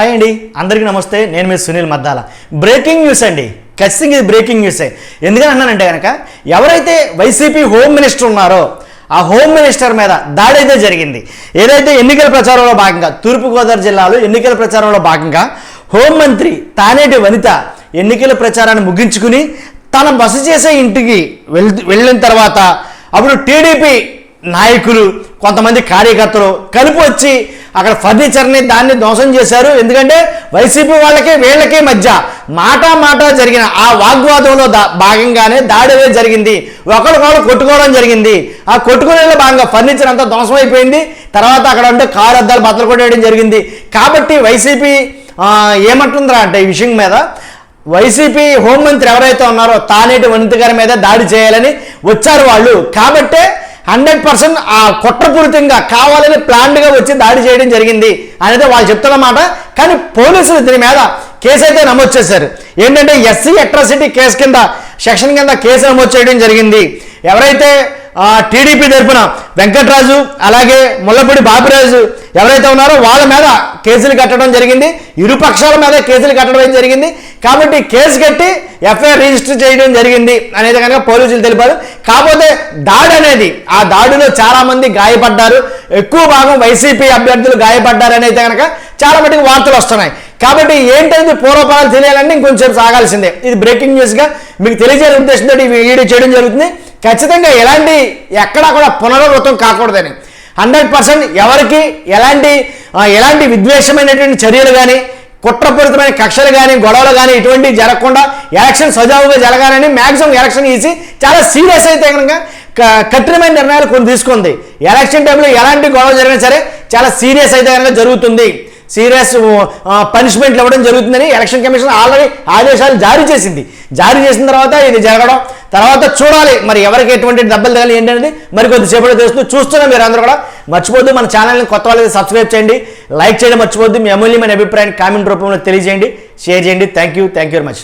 Hi అండి. అందరికీ నమస్తే. నేను మీ సునీల్ మద్దాల. బ్రేకింగ్ న్యూస్ అండి. ఖచ్చితంగా ఇది బ్రేకింగ్ న్యూసే. ఎందుకని అన్నానంటే కనుక ఎవరైతే వైసీపీ హోమ్ మినిస్టర్ ఉన్నారో ఆ హోమ్ మినిస్టర్ మీద దాడి అయితే జరిగింది. ఏదైతే ఎన్నికల ప్రచారంలో భాగంగా తూర్పుగోదావరి జిల్లాలో ఎన్నికల ప్రచారంలో భాగంగా హోంమంత్రి తానేటి వనిత ఎన్నికల ప్రచారాన్ని ముగించుకుని తన బస చేసే ఇంటికి వెళ్ వెళ్ళిన తర్వాత అప్పుడు టీడీపీ నాయకులు కొంతమంది కార్యకర్తలు కలిపి వచ్చి అక్కడ ఫర్నిచర్ని దాన్ని ధ్వంసం చేశారు. ఎందుకంటే వైసీపీ వాళ్ళకి వీళ్ళకి మధ్య మాట మాట జరిగిన ఆ వాగ్వాదంలో దా భాగంగానే దాడి అనేది జరిగింది. ఒకరికొకరు కొట్టుకోవడం జరిగింది. ఆ కొట్టుకునేలో భాగంగా ఫర్నిచర్ అంతా ధ్వంసం అయిపోయింది. తర్వాత అక్కడ ఉంటే కారు అద్దాలు బద్దలు కొట్టేయడం జరిగింది. కాబట్టి వైసీపీ ఏమంటుందిరా అంటే ఈ విషయం మీద వైసీపీ హోంమంత్రి ఎవరైతే ఉన్నారో తానేటి వనిత గారి మీద దాడి చేయాలని వచ్చారు వాళ్ళు. కాబట్టే హండ్రెడ్ పర్సెంట్ ఆ కుట్రపూరితంగా కావాలని ప్లాన్డ్గా వచ్చి దాడి చేయడం జరిగింది అనేది వాళ్ళు చెప్తున్నమాట కానీ పోలీసులు దీని మీద కేసు అయితే నమోదు చేశారు. ఏంటంటే ఎస్సీ అట్రాసిటీ కేసు కింద సెక్షన్ కింద కేసు నమోదు చేయడం జరిగింది. ఎవరైతే టీడీపీ తరఫున వెంకట్రాజు అలాగే ముల్లపూడి బాపిరాజు ఎవరైతే ఉన్నారో వాళ్ళ మీద కేసులు కట్టడం జరిగింది. ఇరు పక్షాల మీద కేసులు కట్టడం జరిగింది. కాబట్టి కేసు కట్టి ఎఫ్ఐఆర్ రిజిస్టర్ చేయడం జరిగింది అనేది కనుక పోలీసులు తెలిపారు. కాకపోతే దాడి అనేది ఆ దాడిలో చాలా మంది గాయపడ్డారు. ఎక్కువ భాగం వైసీపీ అభ్యర్థులు గాయపడ్డారని అయితే కనుక చాలా మటుకు వార్తలు వస్తున్నాయి. కాబట్టి ఏంటనేది పూర్వపరాలు తెలియాలంటే ఇంకొంచెం సాగాల్సిందే. ఇది బ్రేకింగ్ న్యూస్గా మీకు తెలియజేయడం ఉద్దేశంతో ఈ వీడియో చేయడం జరుగుతుంది. ఖచ్చితంగా ఎలాంటి ఎక్కడా కూడా పునరావృతం కాకూడదని. హండ్రెడ్ పర్సెంట్ ఎవరికి ఎలాంటి ఎలాంటి విద్వేషమైనటువంటి చర్యలు కానీ కుట్రపూరితమైన కక్షలు కానీ గొడవలు కానీ ఇటువంటివి జరగకుండా ఎలక్షన్ సజావుగా జరగాలని మ్యాక్సిమం ఎలక్షన్ ఇచ్చి చాలా సీరియస్ అయితే కనుక క- కఠినమైన నిర్ణయాలు కొన్ని తీసుకుంది. ఎలక్షన్ టైంలో ఎలాంటి గొడవ జరిగినా సరే చాలా సీరియస్ అయితే కనుక జరుగుతుంది. సీరియస్ పనిష్మెంట్లు ఇవ్వడం జరుగుతుందని ఎలక్షన్ కమిషన్ ఆల్రెడీ ఆదేశాలు జారీ చేసింది. జారీ చేసిన తర్వాత ఇది జరగడం తర్వాత చూడాలి మరి ఎవరికి ఎటువంటి దెబ్బలు తగాలి ఏంటనేది మరి కొద్దిసేపట్లో తెలుస్తుంది. చూస్తున్నా మీరు అందరూ కూడా. మర్చిపోద్దు మన ఛానల్ని కొత్త వాళ్ళకి సబ్స్క్రైబ్ చేయండి లైక్ చేయడం మర్చిపోద్దు మీ అమూల్యమైన అభిప్రాయాన్ని కామెంట్ రూపంలో తెలియజేయండి షేర్ చేయండి. Thank you thank you very much